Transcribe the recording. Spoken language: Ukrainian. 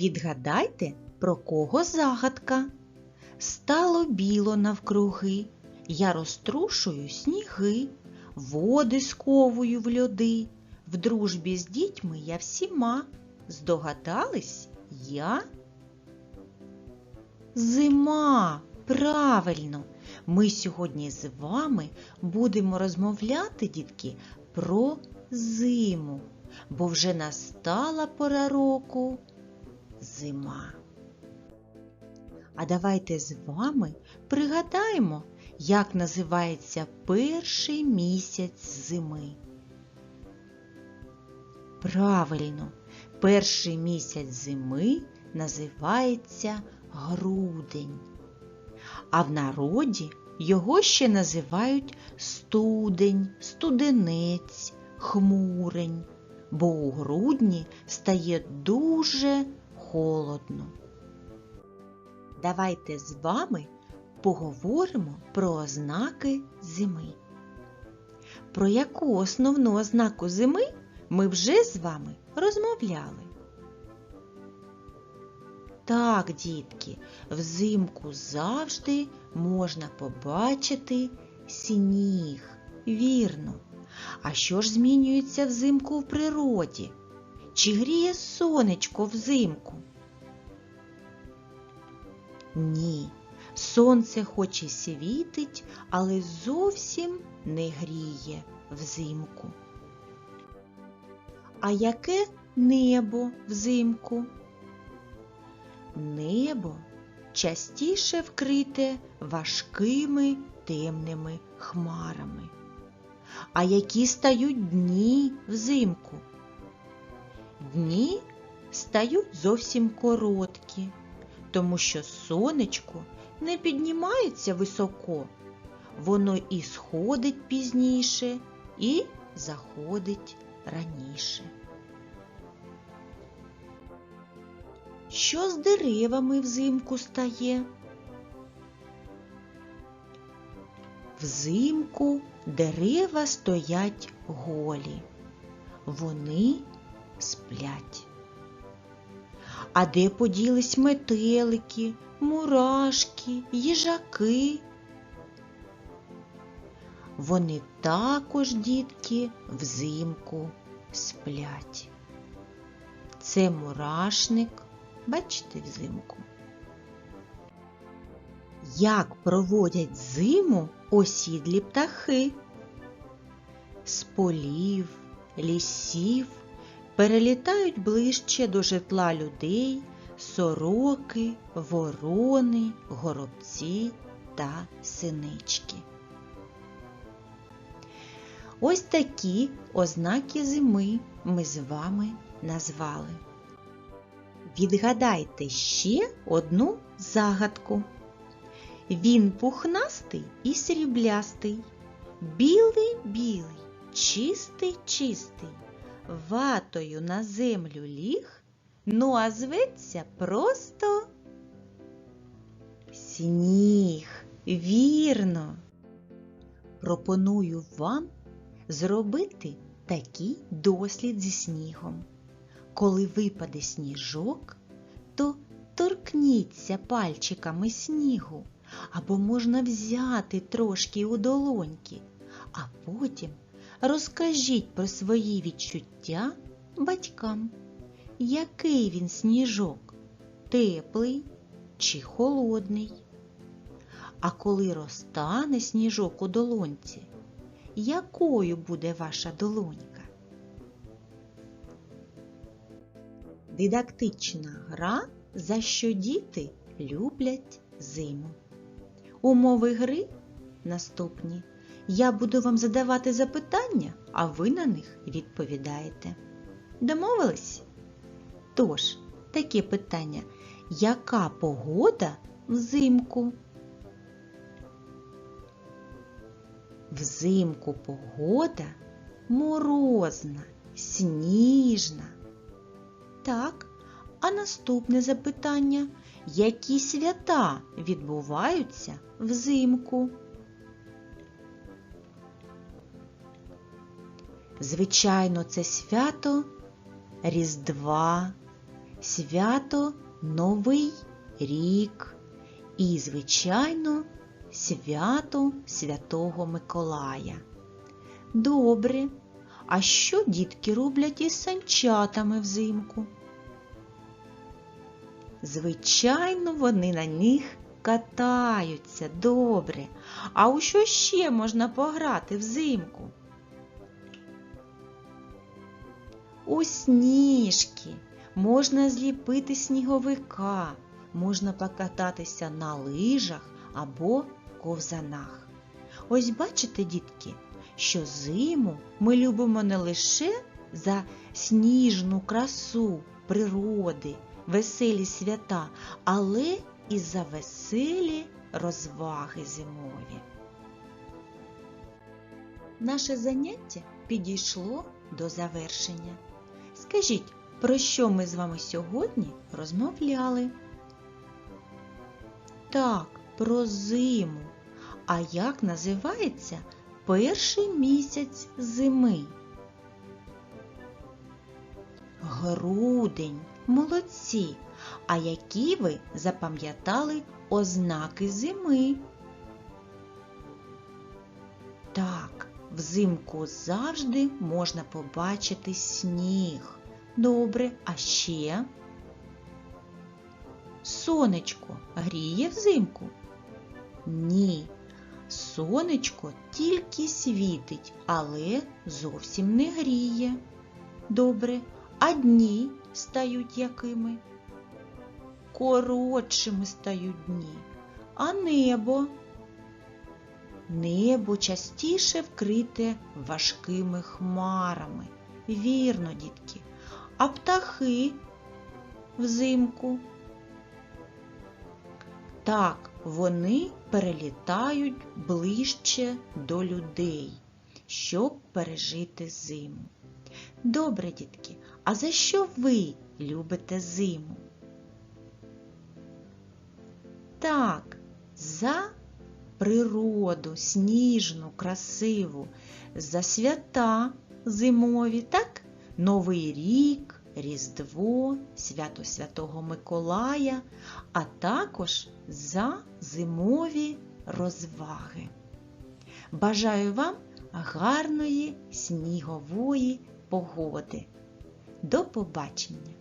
Відгадайте, про кого загадка. Стало біло навкруги, я розтрушую сніги, води сковую в льоди. В дружбі з дітьми я всіма. Здогадались я? Зима! Правильно! Ми сьогодні з вами будемо розмовляти, дітки, про зиму, бо вже настала пора року зима. А давайте з вами пригадаємо, як називається перший місяць зими. Правильно, перший місяць зими називається грудень. А в народі його ще називають студень, студенець, хмурень, бо у грудні стає дуже холодно. Давайте з вами поговоримо про ознаки зими. Про яку основну ознаку зими ми вже з вами розмовляли. Так, дітки, взимку завжди можна побачити сніг. Вірно. А що ж змінюється взимку в природі? Чи гріє сонечко взимку? Ні, сонце хоч і світить, але зовсім не гріє взимку. А яке небо взимку? Небо частіше вкрите важкими темними хмарами. А які стають дні взимку? Дні стають зовсім короткі, тому що сонечко не піднімається високо, воно і сходить пізніше, і заходить раніше. Що з деревами взимку стає? Взимку дерева стоять голі, вони сплять. А де поділись метелики, мурашки, їжаки? Вони також, дітки, взимку сплять. Це мурашник, бачите, взимку. Як проводять зиму осідлі птахи? З полів, лісів перелітають ближче до житла людей сороки, ворони, горобці та синички. Ось такі ознаки зими ми з вами назвали. Відгадайте ще одну загадку. Він пухнастий і сріблястий, білий білий, чистий чистий, ватою на землю ліг, ну а зветься просто сніг. Вірно. Пропоную вам зробити такий дослід зі снігом. Коли випаде сніжок, то торкніться пальчиками снігу, або можна взяти трошки у долоньки, а потім розкажіть про свої відчуття батькам, який він сніжок, теплий чи холодний. А коли розтане сніжок у долоньці, якою буде ваша долонька? Дидактична гра, за що діти люблять зиму. Умови гри наступні. Я буду вам задавати запитання, а ви на них відповідаєте. Домовились? Тож, таке питання. Яка погода взимку? Взимку погода морозна, сніжна. Так, а наступне запитання. Які свята відбуваються взимку? Звичайно, це свято Різдва, свято Новий рік і, звичайно, свято Святого Миколая. Добре. А що дітки роблять із санчатами взимку? Звичайно, вони на них катаються добре. А у що ще можна пограти взимку? У сніжки можна зліпити сніговика, можна покататися на лижах або ковзанах. Ось бачите, дітки, що зиму ми любимо не лише за сніжну красу природи, веселі свята, але і за веселі розваги зимові. Наше заняття підійшло до завершення. Скажіть, про що ми з вами сьогодні розмовляли? Так, про зиму. А як називається перший місяць зими? Грудень. Молодці. А які ви запам'ятали ознаки зими? Взимку завжди можна побачити сніг. Добре, а ще сонечко гріє взимку? Ні. Сонечко тільки світить, але зовсім не гріє. Добре, а дні стають якими? Коротшими стають дні, а небо? Небо частіше вкрите важкими хмарами. Вірно, дітки. А птахи взимку? Так, вони перелітають ближче до людей, щоб пережити зиму. Добре, дітки, а за що ви любите зиму? Так, за природу, сніжну, красиву, за свята зимові, так? Новий рік, Різдво, свято Святого Миколая, а також за зимові розваги. Бажаю вам гарної снігової погоди. До побачення!